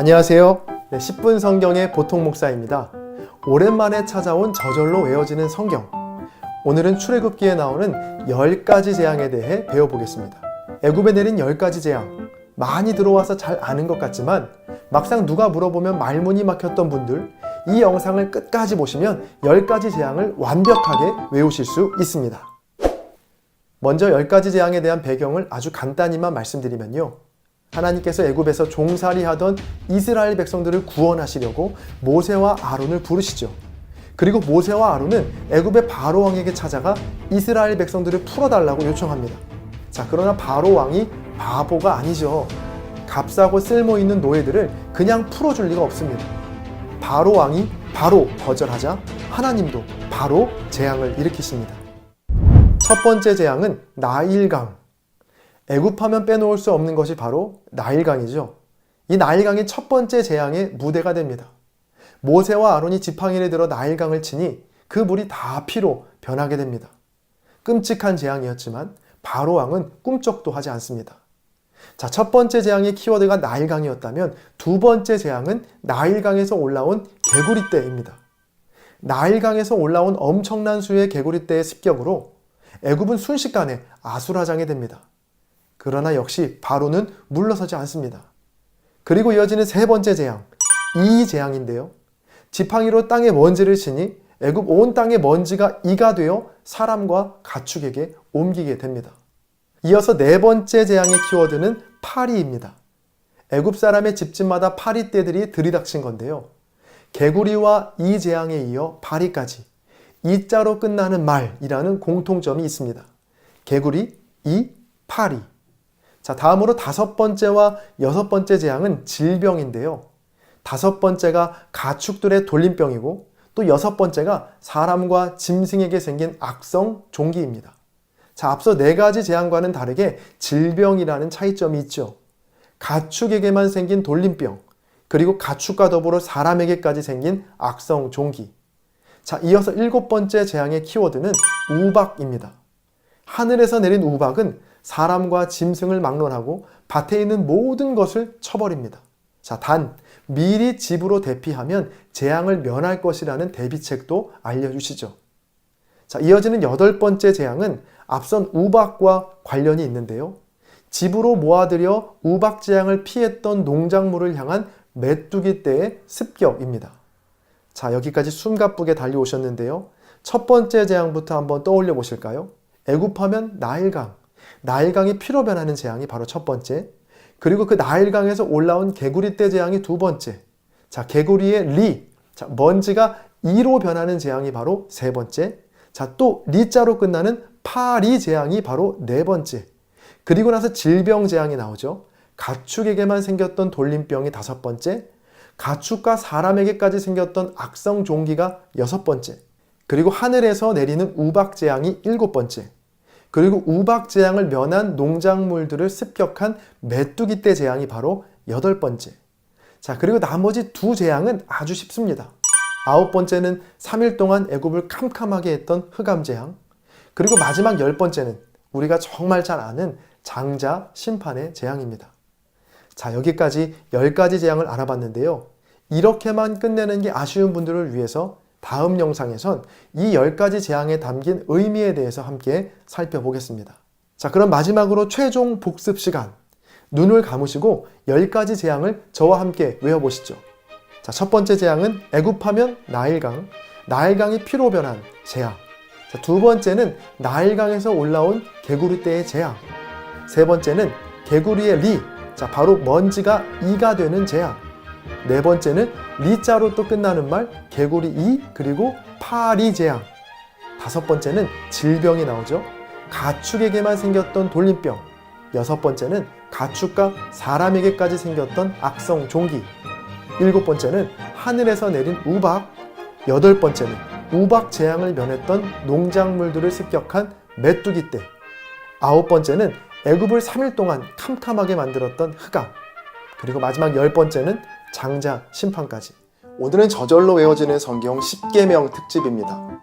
안녕하세요. 네, 10분 성경의 보통 목사입니다. 오랜만에 찾아온 저절로 외워지는 성경. 오늘은 출애굽기에 나오는 10가지 재앙에 대해 배워보겠습니다. 애굽에 내린 10가지 재앙. 많이 들어와서 잘 아는 것 같지만 막상 누가 물어보면 말문이 막혔던 분들 이 영상을 끝까지 보시면 10가지 재앙을 완벽하게 외우실 수 있습니다. 먼저 10가지 재앙에 대한 배경을 아주 간단히만 말씀드리면요. 하나님께서 애굽에서 종살이 하던 이스라엘 백성들을 구원하시려고 모세와 아론을 부르시죠. 그리고 모세와 아론은 애굽의 바로 왕에게 찾아가 이스라엘 백성들을 풀어달라고 요청합니다. 자, 그러나 바로 왕이 바보가 아니죠. 값싸고 쓸모 있는 노예들을 그냥 풀어줄 리가 없습니다. 바로 왕이 바로 거절하자 하나님도 바로 재앙을 일으키십니다. 첫 번째 재앙은 나일강. 애굽하면 빼놓을 수 없는 것이 바로 나일강이죠. 이 나일강이 첫 번째 재앙의 무대가 됩니다. 모세와 아론이 지팡이를 들어 나일강을 치니 그 물이 다 피로 변하게 됩니다. 끔찍한 재앙이었지만 바로 왕은 꿈쩍도 하지 않습니다. 자, 첫 번째 재앙의 키워드가 나일강이었다면 두 번째 재앙은 나일강에서 올라온 개구리떼입니다. 나일강에서 올라온 엄청난 수의 개구리떼의 습격으로 애굽은 순식간에 아수라장이 됩니다. 그러나 역시 바로는 물러서지 않습니다. 그리고 이어지는 세 번째 재앙, 이 재앙인데요. 지팡이로 땅에 먼지를 치니 애굽 온 땅의 먼지가 이가 되어 사람과 가축에게 옮기게 됩니다. 이어서 네 번째 재앙의 키워드는 파리입니다. 애굽 사람의 집집마다 파리떼들이 들이닥친 건데요. 개구리와 이 재앙에 이어 파리까지 이자로 끝나는 말이라는 공통점이 있습니다. 개구리, 이, 파리. 자, 다음으로 다섯 번째와 여섯 번째 재앙은 질병인데요. 다섯 번째가 가축들의 돌림병이고 또 여섯 번째가 사람과 짐승에게 생긴 악성 종기입니다. 자, 앞서 네 가지 재앙과는 다르게 질병이라는 차이점이 있죠. 가축에게만 생긴 돌림병, 그리고 가축과 더불어 사람에게까지 생긴 악성 종기. 자, 이어서 일곱 번째 재앙의 키워드는 우박입니다. 하늘에서 내린 우박은 사람과 짐승을 막론하고 밭에 있는 모든 것을 쳐버립니다. 자, 단, 미리 집으로 대피하면 재앙을 면할 것이라는 대비책도 알려주시죠. 자, 이어지는 여덟 번째 재앙은 앞선 우박과 관련이 있는데요. 집으로 모아들여 우박 재앙을 피했던 농작물을 향한 메뚜기 떼의 습격입니다. 자, 여기까지 숨가쁘게 달려오셨는데요. 첫 번째 재앙부터 한번 떠올려 보실까요? 애굽하면 나일강. 나일강이 피로 변하는 재앙이 바로 첫 번째. 그리고 그 나일강에서 올라온 개구리 떼 재앙이 두 번째. 자, 개구리의 리. 자, 먼지가 이로 변하는 재앙이 바로 세 번째. 자, 또 리자로 끝나는 파리 재앙이 바로 네 번째. 그리고 나서 질병 재앙이 나오죠. 가축에게만 생겼던 돌림병이 다섯 번째. 가축과 사람에게까지 생겼던 악성 종기가 여섯 번째. 그리고 하늘에서 내리는 우박 재앙이 일곱 번째. 그리고 우박 재앙을 면한 농작물들을 습격한 메뚜기 떼 재앙이 바로 여덟 번째. 자, 그리고 나머지 두 재앙은 아주 쉽습니다. 아홉 번째는 3일 동안 애굽을 캄캄하게 했던 흑암 재앙. 그리고 마지막 열 번째는 우리가 정말 잘 아는 장자 심판의 재앙입니다. 자, 여기까지 10가지 재앙을 알아봤는데요. 이렇게만 끝내는 게 아쉬운 분들을 위해서 다음 영상에선 이 10가지 재앙에 담긴 의미에 대해서 함께 살펴보겠습니다. 자, 그럼 마지막으로 최종 복습 시간. 눈을 감으시고 10가지 재앙을 저와 함께 외워보시죠. 자, 첫 번째 재앙은 애굽하면 나일강, 나일강이 피로 변한 재앙. 자, 두 번째는 나일강에서 올라온 개구리 떼의 재앙. 세 번째는 개구리의 리, 자, 바로 먼지가 이가 되는 재앙. 네 번째는 리자로 또 끝나는 말, 개구리 이, 그리고 파리 재앙. 다섯 번째는 질병이 나오죠. 가축에게만 생겼던 돌림병. 여섯 번째는 가축과 사람에게까지 생겼던 악성 종기. 일곱 번째는 하늘에서 내린 우박. 여덟 번째는 우박 재앙을 면했던 농작물들을 습격한 메뚜기 떼. 아홉 번째는 애굽을 3일 동안 캄캄하게 만들었던 흑암. 그리고 마지막 열 번째는 장자 심판까지. 오늘은 저절로 외워지는 성경 10계명 특집입니다.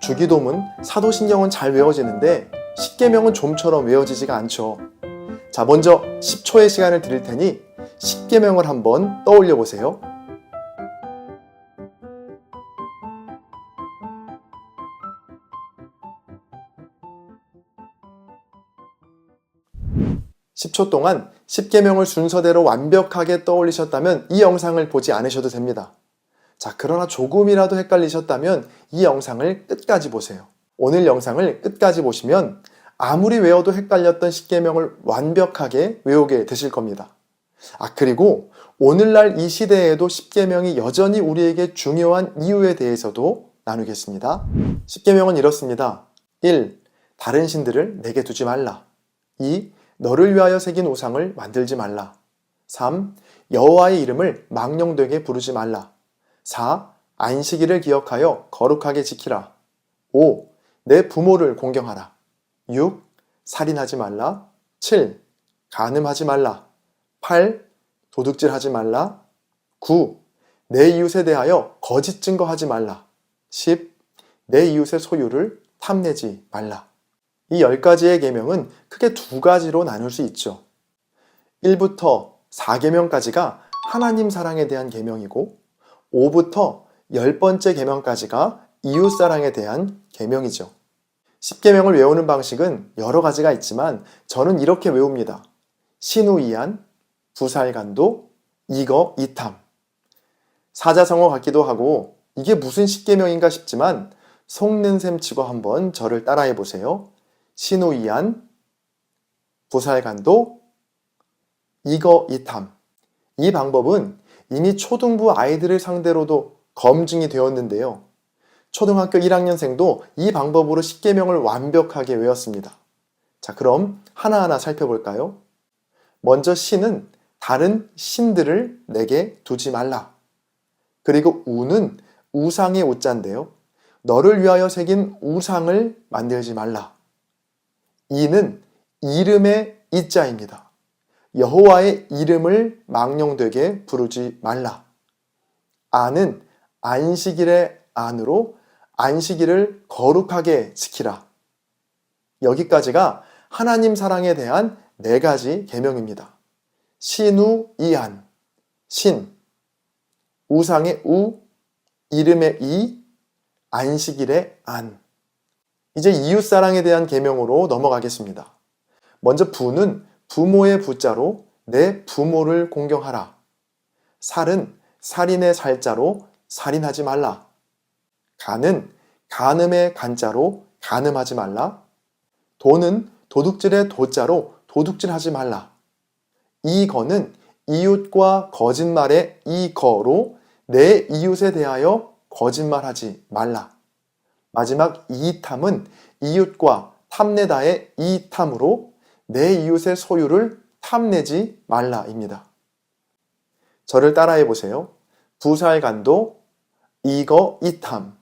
주기도문, 사도신경은 잘 외워지는데 10계명은 좀처럼 외워지지가 않죠. 자, 먼저 10초의 시간을 드릴 테니 십계명을 한번 떠올려 보세요. (10초) 동안 십계명을 순서대로 완벽하게 떠올리셨다면 이 영상을 보지 않으셔도 됩니다. 자, 그러나 조금이라도 헷갈리셨다면 이 영상을 끝까지 보세요. 오늘 영상을 끝까지 보시면 아무리 외워도 헷갈렸던 십계명을 완벽하게 외우게 되실 겁니다. 아, 그리고 오늘날 이 시대에도 십계명이 여전히 우리에게 중요한 이유에 대해서도 나누겠습니다. 십계명은 이렇습니다. 1. 다른 신들을 내게 두지 말라. 2. 너를 위하여 새긴 우상을 만들지 말라. 3. 여호와의 이름을 망령되게 부르지 말라. 4. 안식일을 기억하여 거룩하게 지키라. 5. 내 부모를 공경하라. 6. 살인하지 말라. 7. 간음하지 말라. 8. 도둑질하지 말라. 9. 내 이웃에 대하여 거짓 증거하지 말라. 10. 내 이웃의 소유를 탐내지 말라. 이 10가지의 계명은 크게 두 가지로 나눌 수 있죠. 1부터 4계명까지가 하나님 사랑에 대한 계명이고 5부터 10번째 계명까지가 이웃 사랑에 대한 계명이죠. 10계명을 외우는 방식은 여러 가지가 있지만 저는 이렇게 외웁니다. 신우이안, 부살간도, 이거, 이탐. 사자성어 같기도 하고 이게 무슨 10계명인가 싶지만 속는 셈 치고 한번 저를 따라해 보세요. 신우이안, 부살간도, 이거, 이탐. 이 방법은 이미 초등부 아이들을 상대로도 검증이 되었는데요. 초등학교 1학년생도 이 방법으로 10계명을 완벽하게 외웠습니다. 자, 그럼 하나하나 살펴볼까요? 먼저 신은 다른 신들을 내게 두지 말라. 그리고 우는 우상의 우자인데요. 너를 위하여 새긴 우상을 만들지 말라. 이는 이름의 이자입니다. 여호와의 이름을 망령되게 부르지 말라. 아는 안식일의 안으로 안식일을 거룩하게 지키라. 여기까지가 하나님 사랑에 대한 네 가지 계명입니다. 신우 이안 신 우상의 우 이름의 이 안식일의 안 이제 이웃 사랑에 대한 계명으로 넘어가겠습니다. 먼저 부는 부모의 부자로 내 부모를 공경하라. 살은 살인의 살자로 살인하지 말라. 간은 간음의 간자로 간음하지 말라. 도는 도둑질의 도자로 도둑질하지 말라. 이거는 이웃과 거짓말의 이거로 내 이웃에 대하여 거짓말하지 말라. 마지막 이탐은 이웃과 탐내다의 이탐으로 내 이웃의 소유를 탐내지 말라입니다. 저를 따라해 보세요. 부살간도 이거 이탐.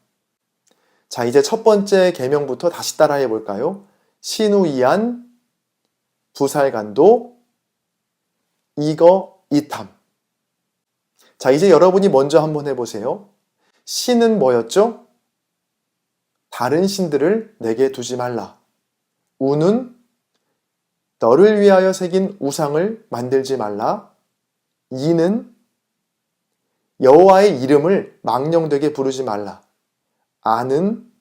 자, 이제 첫 번째 계명부터 다시 따라해 볼까요? 신우이안 부살간도 이거 이탐. 자, 이제 여러분이 먼저 한번 해보세요. 신은 뭐였죠? 다른 신들을 내게 두지 말라. 우는 너를 위하여 새긴 우상을 만들지 말라. 이는 여호와의 이름을 망령되게 부르지 말라. 아는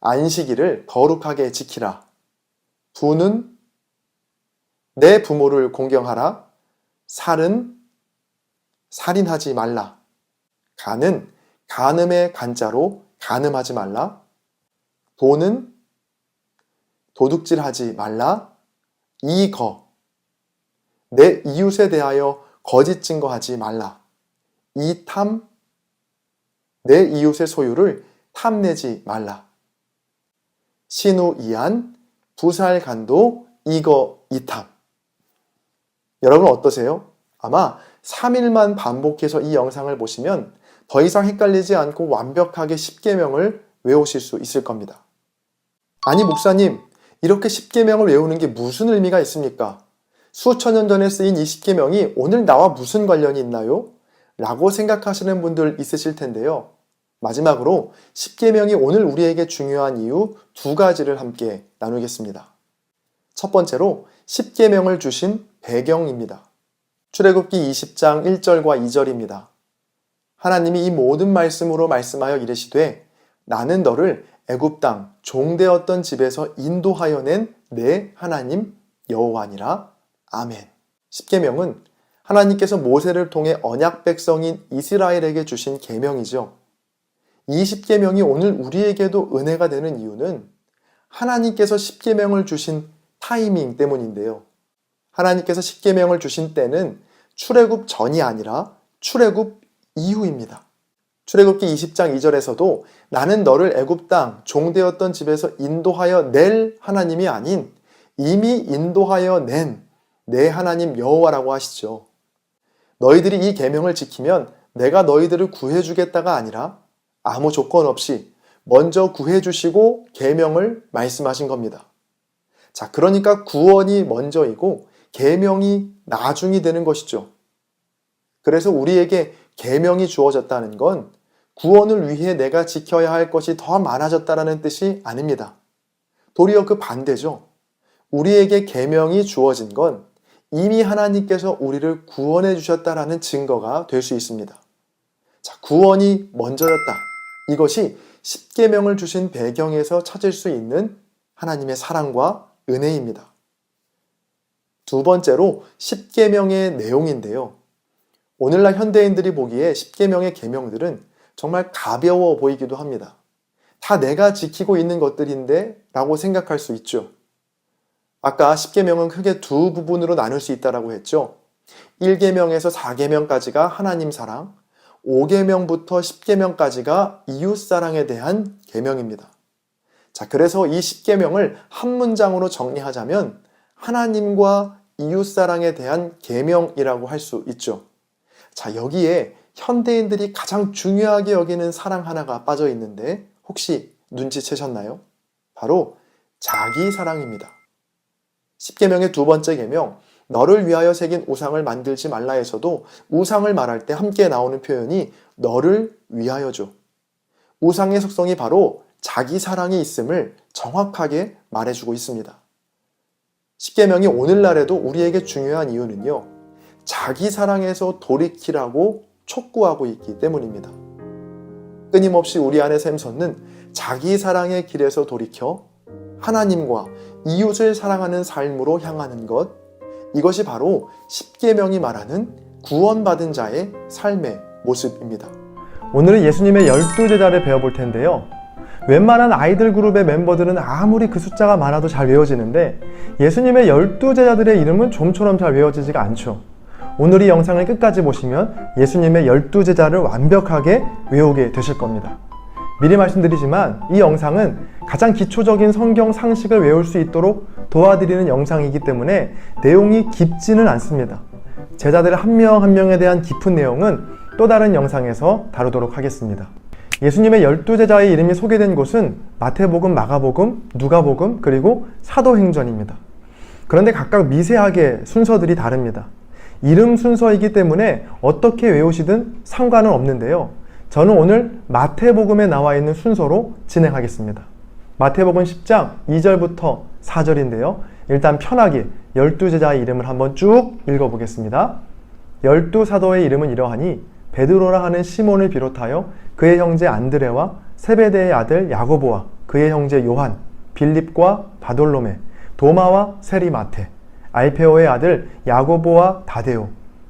안식일을 거룩하게 지키라. 부는 내 부모를 공경하라. 살은 살인하지 말라. 간은 간음의 간자로 간음하지 말라. 도는 도둑질하지 말라. 이거 내 이웃에 대하여 거짓 증거하지 말라. 이탐 내 이웃의 소유를 탐내지 말라. 신우 이안 부살 간도 이거 이탐 여러분 어떠세요? 아마 3일만 반복해서 이 영상을 보시면 더 이상 헷갈리지 않고 완벽하게 10계명을 외우실 수 있을 겁니다. 아니 목사님, 이렇게 10계명을 외우는 게 무슨 의미가 있습니까? 수천 년 전에 쓰인 이 10계명이 오늘 나와 무슨 관련이 있나요? 라고 생각하시는 분들 있으실 텐데요. 마지막으로 10계명이 오늘 우리에게 중요한 이유 두 가지를 함께 나누겠습니다. 첫 번째로 10계명을 주신 배경입니다. 출애굽기 20장 1절과 2절입니다. 하나님이 이 모든 말씀으로 말씀하여 이르시되 나는 너를 애굽 땅 종되었던 집에서 인도하여 낸 내 하나님 여호와니라. 아멘. 십계명은 하나님께서 모세를 통해 언약 백성인 이스라엘에게 주신 계명이죠. 이 십계명이 오늘 우리에게도 은혜가 되는 이유는 하나님께서 십계명을 주신 타이밍 때문인데요. 하나님께서 십계명을 주신 때는 출애굽 전이 아니라 출애굽 이후입니다. 출애굽기 20장 2절에서도 나는 너를 애굽 땅 종되었던 집에서 인도하여 낼 하나님이 아닌 이미 인도하여 낸 내 하나님 여호와라고 하시죠. 너희들이 이 계명을 지키면 내가 너희들을 구해 주겠다가 아니라 아무 조건 없이 먼저 구해 주시고 계명을 말씀하신 겁니다. 자, 그러니까 구원이 먼저이고 계명이 나중이 되는 것이죠. 그래서 우리에게 계명이 주어졌다는 건 구원을 위해 내가 지켜야 할 것이 더 많아졌다라는 뜻이 아닙니다. 도리어 그 반대죠. 우리에게 계명이 주어진 건 이미 하나님께서 우리를 구원해 주셨다라는 증거가 될 수 있습니다. 자, 구원이 먼저였다. 이것이 십계명을 주신 배경에서 찾을 수 있는 하나님의 사랑과 은혜입니다. 두 번째로 십계명의 내용인데요. 오늘날 현대인들이 보기에 십계명의 계명들은 정말 가벼워 보이기도 합니다. 다 내가 지키고 있는 것들인데 라고 생각할 수 있죠. 아까 10계명은 크게 두 부분으로 나눌 수 있다라고 했죠. 1계명에서 4계명까지가 하나님 사랑, 5계명부터 10계명까지가 이웃 사랑에 대한 계명입니다. 자, 그래서 이 10계명을 한 문장으로 정리하자면 하나님과 이웃 사랑에 대한 계명이라고 할 수 있죠. 자, 여기에 현대인들이 가장 중요하게 여기는 사랑 하나가 빠져 있는데 혹시 눈치채셨나요? 바로 자기 사랑입니다. 10계명의 두 번째 계명 너를 위하여 새긴 우상을 만들지 말라에서도 우상을 말할 때 함께 나오는 표현이 너를 위하여죠. 우상의 속성이 바로 자기 사랑이 있음을 정확하게 말해주고 있습니다. 10계명이 오늘날에도 우리에게 중요한 이유는요. 자기 사랑에서 돌이키라고 촉구하고 있기 때문입니다. 끊임없이 우리 안에 샘솟는 자기 사랑의 길에서 돌이켜 하나님과 이웃을 사랑하는 삶으로 향하는 것, 이것이 바로 십계명이 말하는 구원받은 자의 삶의 모습입니다. 오늘은 예수님의 열두 제자를 배워볼 텐데요. 웬만한 아이들 그룹의 멤버들은 아무리 그 숫자가 많아도 잘 외워지는데 예수님의 열두 제자들의 이름은 좀처럼 잘 외워지지가 않죠. 오늘 이 영상을 끝까지 보시면 예수님의 열두 제자를 완벽하게 외우게 되실 겁니다. 미리 말씀드리지만 이 영상은 가장 기초적인 성경 상식을 외울 수 있도록 도와드리는 영상이기 때문에 내용이 깊지는 않습니다. 제자들 한명한 명에 대한 깊은 내용은 또 다른 영상에서 다루도록 하겠습니다. 예수님의 열두 제자의 이름이 소개된 곳은 마태복음, 마가복음, 누가복음, 그리고 사도행전입니다. 그런데 각각 미세하게 순서들이 다릅니다. 이름 순서이기 때문에 어떻게 외우시든 상관은 없는데요. 저는 오늘 마태복음에 나와 있는 순서로 진행하겠습니다. 마태복음 10장 2절부터 4절인데요. 일단 편하게 열두 제자의 이름을 한번 쭉 읽어보겠습니다. 열두 사도의 이름은 이러하니 베드로라 하는 시몬을 비롯하여 그의 형제 안드레와 세베대의 아들 야고보와 그의 형제 요한, 빌립과 바돌로메, 도마와 세리마테, 알페오의 아들 야고보와 다데오,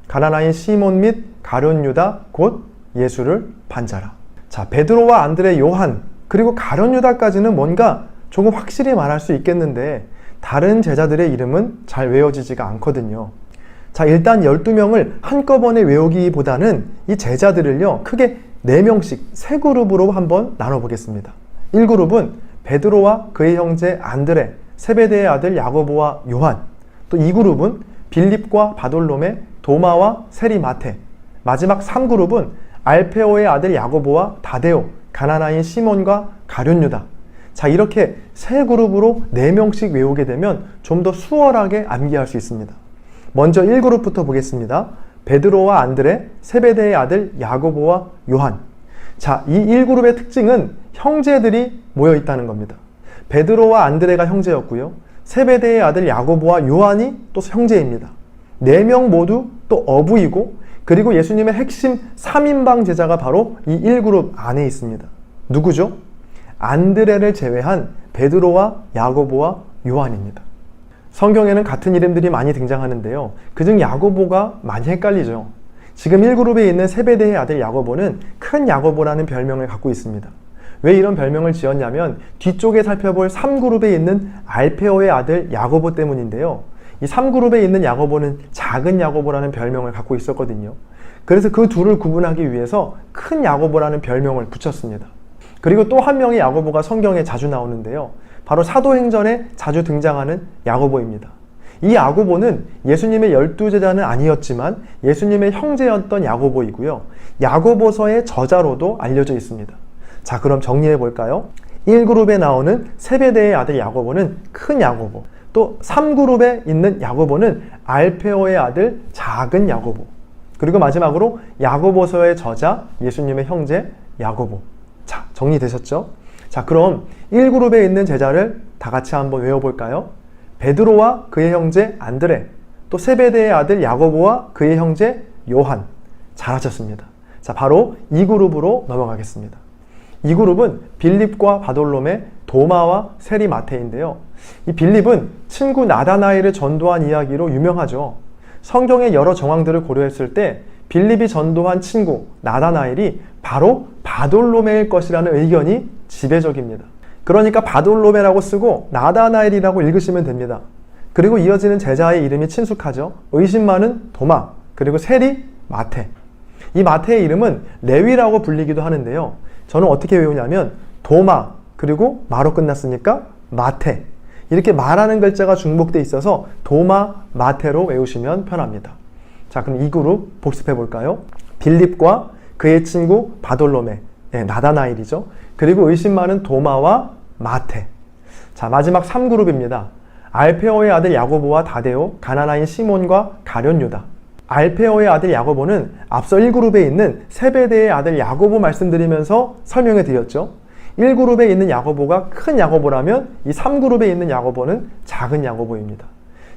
가나나인 시몬 및 가룟 유다 곧 예수를 반자라. 자, 베드로와 안드레, 요한 그리고 가룟 유다까지는 뭔가 조금 확실히 말할 수 있겠는데 다른 제자들의 이름은 잘 외워지지가 않거든요. 자, 일단 12명을 한꺼번에 외우기보다는 이 제자들을요, 크게 4명씩 세 그룹으로 한번 나눠 보겠습니다. 1그룹은 베드로와 그의 형제 안드레, 세베대의 아들 야고보와 요한, 또 2그룹은 빌립과 바돌롬의 도마와 세리마테, 마지막 3그룹은 알페오의 아들 야고보와 다데오, 가나나인 시몬과 가룟유다. 자, 이렇게 세 그룹으로 4명씩 외우게 되면 좀 더 수월하게 암기할 수 있습니다. 먼저 1그룹부터 보겠습니다. 베드로와 안드레, 세베대의 아들 야고보와 요한. 자, 이 1그룹의 특징은 형제들이 모여 있다는 겁니다. 베드로와 안드레가 형제였고요. 세베대의 아들 야고보와 요한이 또 형제입니다. 4명 모두 또 어부이고 그리고 예수님의 핵심 3인방 제자가 바로 이 1그룹 안에 있습니다. 누구죠? 안드레를 제외한 베드로와 야고보와 요한입니다. 성경에는 같은 이름들이 많이 등장하는데요. 그중 야고보가 많이 헷갈리죠. 지금 1그룹에 있는 세베대의 아들 야고보는 큰 야고보라는 별명을 갖고 있습니다. 왜 이런 별명을 지었냐면 뒤쪽에 살펴볼 3그룹에 있는 알페오의 아들 야고보 때문인데요. 이 3그룹에 있는 야고보는 작은 야고보라는 별명을 갖고 있었거든요. 그래서 그 둘을 구분하기 위해서 큰 야고보라는 별명을 붙였습니다. 그리고 또 한 명의 야고보가 성경에 자주 나오는데요. 바로 사도행전에 자주 등장하는 야고보입니다. 이 야고보는 예수님의 열두 제자는 아니었지만 예수님의 형제였던 야고보이고요. 야고보서의 저자로도 알려져 있습니다. 자, 그럼 정리해 볼까요? 1그룹에 나오는 세베대의 아들 야고보는 큰 야고보. 또 3그룹에 있는 야고보는 알페오의 아들 작은 야고보. 그리고 마지막으로 야고보서의 저자 예수님의 형제 야고보. 자, 정리되셨죠? 자, 그럼 1그룹에 있는 제자를 다 같이 한번 외워볼까요? 베드로와 그의 형제 안드레, 또 세베대의 아들 야고보와 그의 형제 요한. 잘하셨습니다. 자, 바로 2그룹으로 넘어가겠습니다. 이 그룹은 빌립과 바돌롬의 도마와 세리마테인데요. 이 빌립은 친구 나다나엘을 전도한 이야기로 유명하죠. 성경의 여러 정황들을 고려했을 때 빌립이 전도한 친구 나다나엘이 바로 바돌로메일 것이라는 의견이 지배적입니다. 그러니까 바돌로메라고 쓰고 나다나엘이라고 읽으시면 됩니다. 그리고 이어지는 제자의 이름이 친숙하죠. 의심 많은 도마, 그리고 세리 마테. 이 마테의 이름은 레위라고 불리기도 하는데요. 저는 어떻게 외우냐면 도마 그리고 마로 끝났으니까 마테 이렇게 말하는 글자가 중복돼 있어서 도마 마테로 외우시면 편합니다. 자 그럼 이 그룹 복습해 볼까요? 빌립과 그의 친구 바돌로메 네, 나다나일이죠. 그리고 의심 많은 도마와 마테. 자 마지막 3그룹입니다. 알페오의 아들 야고보와 다데오, 가나나인 시몬과 가련 유다. 알페오의 아들 야고보는 앞서 1그룹에 있는 세베대의 아들 야고보 말씀드리면서 설명해 드렸죠. 1그룹에 있는 야고보가 큰 야고보라면 이 3그룹에 있는 야고보는 작은 야고보입니다.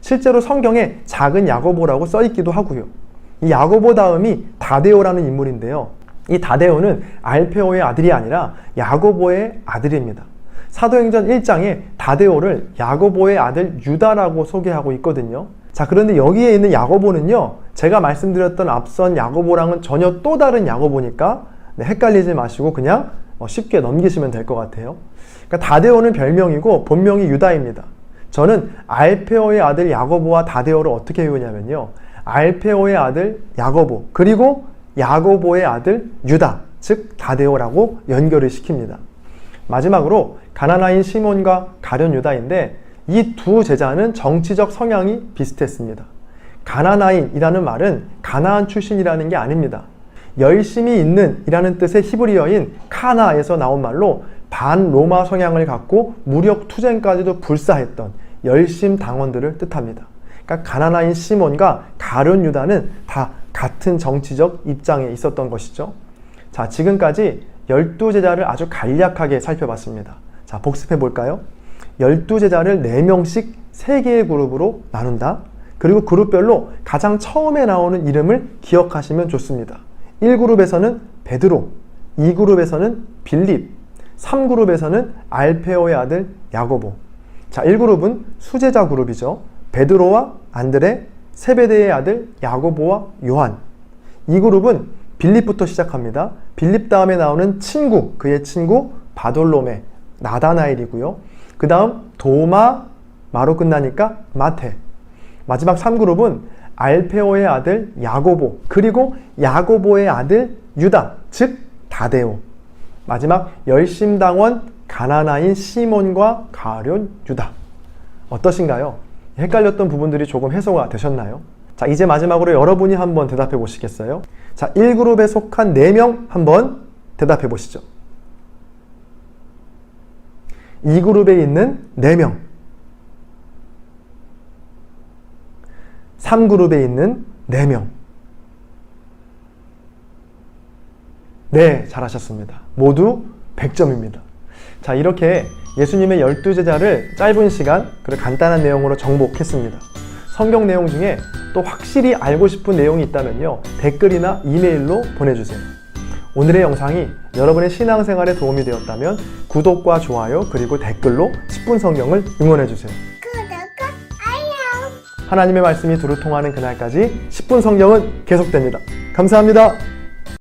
실제로 성경에 작은 야고보라고 써 있기도 하고요. 이 야고보 다음이 다데오라는 인물인데요. 이 다데오는 알페오의 아들이 아니라 야고보의 아들입니다. 사도행전 1장에 다데오를 야고보의 아들 유다라고 소개하고 있거든요. 자, 그런데 여기에 있는 야고보는요, 제가 말씀드렸던 앞선 야고보랑은 전혀 또 다른 야고보니까 네, 헷갈리지 마시고 그냥 어, 쉽게 넘기시면 될 것 같아요. 그러니까 다데오는 별명이고 본명이 유다입니다. 저는 알페오의 아들 야고보와 다데오를 어떻게 외우냐면요. 알페오의 아들 야고보, 그리고 야고보의 아들 유다, 즉 다데오라고 연결을 시킵니다. 마지막으로 가나나인 시몬과 가련 유다인데 이 두 제자는 정치적 성향이 비슷했습니다. 가나나인이라는 말은 가나안 출신이라는 게 아닙니다. 열심히 있는 이라는 뜻의 히브리어인 카나에서 나온 말로 반 로마 성향을 갖고 무력 투쟁까지도 불사했던 열심 당원들을 뜻합니다. 그러니까 가나나인 시몬과 가룟 유다는 다 같은 정치적 입장에 있었던 것이죠. 자, 지금까지 열두 제자를 아주 간략하게 살펴봤습니다. 자, 복습해 볼까요? 열두 제자를 네명씩 세개의 그룹으로 나눈다. 그리고 그룹별로 가장 처음에 나오는 이름을 기억하시면 좋습니다. 1그룹에서는 베드로, 2그룹에서는 빌립, 3그룹에서는 알페오의 아들 야고보. 자, 1그룹은 수제자 그룹이죠. 베드로와 안드레, 세베대의 아들 야고보와 요한. 2그룹은 빌립부터 시작합니다. 빌립 다음에 나오는 친구, 그의 친구 바돌로메, 나다나엘이고요. 그 다음 도마, 마로 끝나니까 마테. 마지막 3그룹은 알페오의 아들 야고보, 그리고 야고보의 아들 유다, 즉 다데오. 마지막 열심당원 가나나인 시몬과 가룟 유다. 어떠신가요? 헷갈렸던 부분들이 조금 해소가 되셨나요? 자, 이제 마지막으로 여러분이 한번 대답해 보시겠어요? 자, 1그룹에 속한 4명 한번 대답해 보시죠. 2그룹에 있는 4명. 3그룹에 있는 4명. 네, 잘하셨습니다. 모두 100점입니다. 자, 이렇게 예수님의 열두 제자를 짧은 시간, 그리고 간단한 내용으로 정복했습니다. 성경 내용 중에 또 확실히 알고 싶은 내용이 있다면요. 댓글이나 이메일로 보내주세요. 오늘의 영상이 여러분의 신앙생활에 도움이 되었다면 구독과 좋아요 그리고 댓글로 10분 성경을 응원해주세요. 구독과 알람. 하나님의 말씀이 두루 통하는 그날까지 10분 성경은 계속됩니다. 감사합니다.